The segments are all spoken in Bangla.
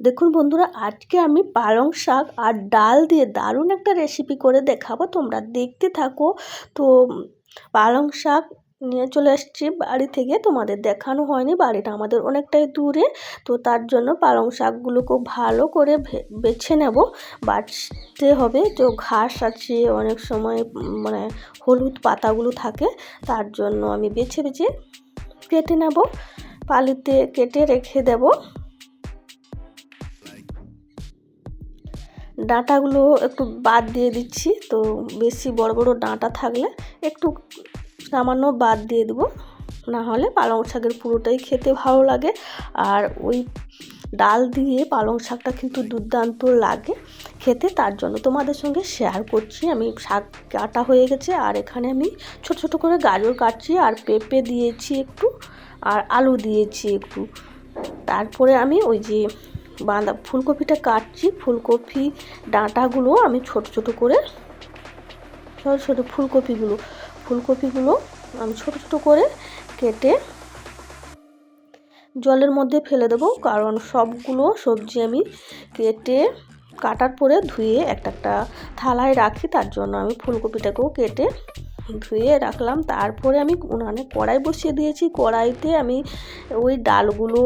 দেখুন বন্ধুরা, আজকে আমি পালং শাক আর ডাল দিয়ে দারুণ একটা রেসিপি করে দেখাবো, তোমরা দেখতে থাকো। তো পালং শাক নিয়ে চলে এসেছি বাড়ি থেকে, তোমাদের দেখানো হয়নি, বাড়িটা আমাদের অনেকটাই দূরে। তো তার জন্য পালং শাকগুলো খুব ভালো করে বেছে নেব। বাছতে হবে, তো ঘাস আছে, অনেক সময় মানে হলুদ পাতাগুলো থাকে, তার জন্য আমি বেছে বেছে কেটে নেব। পালিতে কেটে রেখে দেব। ডাঁটাগুলো একটু বাদ দিয়ে দিচ্ছি, তো বেশি বড় বড় ডাঁটা থাকলে একটু সামান্য বাদ দিয়ে দেবো। না হলে পালং শাকের পুরোটাই খেতে ভালো লাগে। আর ওই ডাল দিয়ে পালং শাকটা কিন্তু দুর্দান্ত লাগে খেতে, তার জন্য তোমাদের সঙ্গে শেয়ার করছি। আমি শাক কাটা হয়ে গেছে, আর এখানে আমি ছোট ছোট করে গাজর কাটছি, আর পেঁপে দিয়েছি একটু, আর আলু দিয়েছি একটু। তারপরে আমি ওই যে বাঁধা ফুলকপিটা কাটছি, ফুলকপি ডাঁটাগুলো আমি ছোট ছোট করে, ছোটো ছোটো ফুলকপিগুলো ফুলকপিগুলো আমি ছোট ছোট করে কেটে জলের মধ্যে ফেলে দেবো। কারণ সবগুলো সবজি আমি কেটে, কাটার পরে ধুয়ে একটা একটা থালায় রাখি, তার জন্য আমি ফুলকপিটাকেও কেটে ধুয়ে রাখলাম। তারপরে আমি উনানে কড়াই বসিয়ে দিয়েছি। কড়াইতে আমি ওই ডালগুলো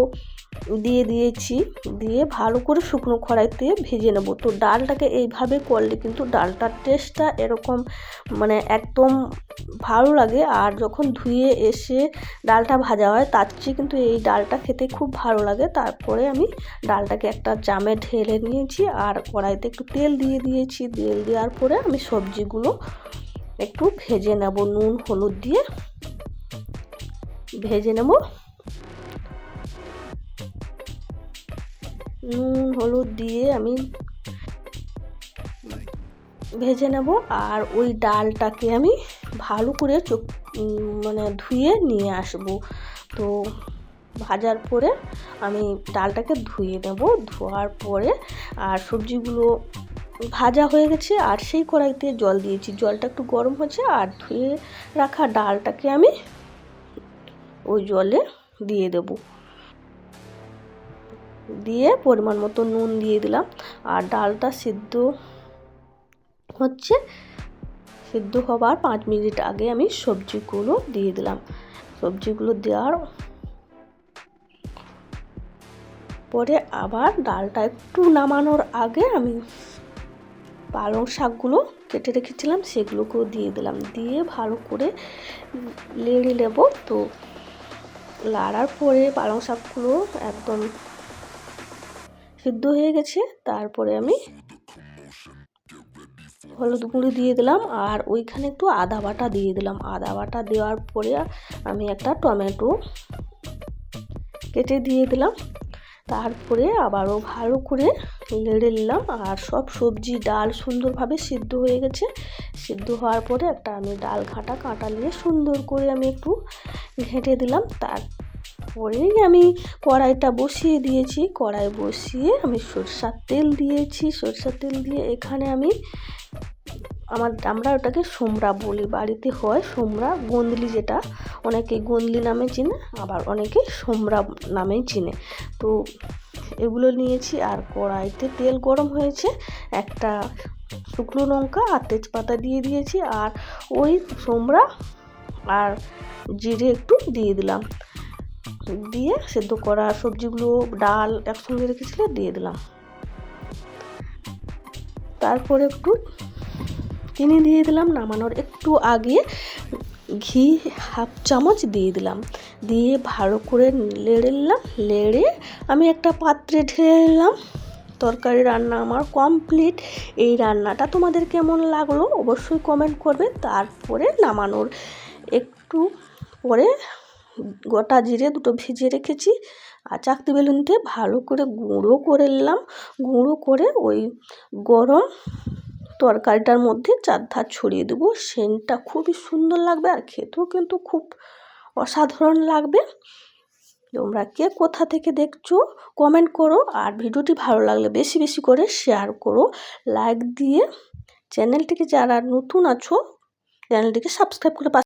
দিয়ে দিয়েছি, দিয়ে ভালো করে শুকনো কড়াইতে ভেজে নেব। তো ডালটাকে এইভাবে করলে কিন্তু ডালটার টেস্টটা এরকম মানে একদম ভালো লাগে। আর যখন ধুয়ে এসে ডালটা ভাজা হয়, তার চেয়ে কিন্তু এই ডালটা খেতে খুব ভালো লাগে। তারপরে আমি ডালটাকে একটা জামে ঢেলে নিয়েছি আর কড়াইতে একটু তেল দিয়ে দিয়েছি। তেল দেওয়ার পরে আমি সবজিগুলো একটু ভেজে নেব, নুন, হলুদ দিয়ে। ভেজে নেব। নুন, হলুদ দিয়ে আমি ভেজে নেব আর ওই ডালটাকে আমি ভালো করে চোখ মানে ধুয়ে নিয়ে আসব। তো ভাজার পরে আমি ডালটাকে ধুয়ে নেব। ধোয়ার পরে আর সবজিগুলো ভাজা হয়ে গেছে আর সেই কড়াইতে জল দিয়েছি। জলটা একটু গরম হয়েছে আর ধুয়ে রাখা ডালটাকে আমি ওই জলে দিয়ে দেবো। দিয়ে পরিমাণ মতো নুন দিয়ে দিলাম। আর ডালটা সিদ্ধ হচ্ছে, সিদ্ধ হবার পাঁচ মিনিট আগে আমি সবজিগুলো দিয়ে দিলাম। সবজিগুলো দেওয়ার পরে আবার ডালটা একটু নামানোর আগে আমি পালং শাকগুলো কেটে রেখেছিলাম, সেগুলোকেও দিয়ে দিলাম। দিয়ে ভালো করে লেড়ে নেব। তো লাড়ার পরে পালং শাকগুলো একদম সিদ্ধ হয়ে গেছে, তারপরে আমি হলুদ গুঁড়ি দিয়ে দিলাম আর ওইখানে একটু আদা বাটা দিয়ে দিলাম। আদা বাটা দেওয়ার পরে আমি একটা টমেটো কেটে দিয়ে দিলাম। তারপরে আবারও ভালো করে নেড়ে নিলাম আর সব সবজি, ডাল সুন্দরভাবে সিদ্ধ হয়ে গেছে। সিদ্ধ হওয়ার পরে একটা আমি ডাল ঘাটা কাঁটা নিয়ে সুন্দর করে আমি একটু ঘেঁটে দিলাম। তার পরেই আমি কড়াইটা বসিয়ে দিয়েছি। কড়াই বসিয়ে আমি সরষার তেল দিয়েছি। সরষার তেল দিয়ে এখানে আমি আমার আমরা ওটাকে সোমরা বলি। বাড়িতে হয় সোমরা গন্দলি যেটা অনেকে গন্দলি নামে চিনে, আবার অনেকে সোমরা নামেই চিনে। তো এগুলো নিয়েছি আর কড়াইতে তেল গরম হয়েছে। একটা শুকনো লঙ্কা আর তেজপাতা দিয়ে দিয়েছি। আর ওই সোমরা আর জিরে একটু দিয়ে দিলাম। দিয়ে সেদ্ধ করা সবজিগুলো, ডাল একসঙ্গে রেখেছিলে, দিয়ে দিলাম। তারপরে একটু চিনি দিয়ে দিলাম, নামানোর একটু আগে ঘি হাফ চামচ দিয়ে দিলাম। দিয়ে ভালো করে লেড়ে নিলাম লেড়ে আমি একটা পাত্রে ঢেলে নিলাম। তরকারি রান্না আমার কমপ্লিট। এই রান্নাটা তোমাদের কেমন লাগল অবশ্যই কমেন্ট করবে। তারপরে নামানোর একটু পরে গোটা জিরে দুটো ভিজিয়ে রেখেছি আর চাকতি বেলুনতে ভালো করে গুঁড়ো করে নিলাম। গুঁড়ো করে ওই গরম তরকারিটার মধ্যে চার ধার ছড়িয়ে দেবো। সেন্টটা খুবই সুন্দর লাগবে আর খেতেও কিন্তু খুব অসাধারণ লাগবে। তোমরা কে কোথা থেকে দেখছ কমেন্ট করো। আর ভিডিওটি ভালো লাগলে বেশি বেশি করে শেয়ার করো। লাইক দিয়ে চ্যানেলটিকে যারা নতুন আছো, চ্যানেলটিকে সাবস্ক্রাইব করে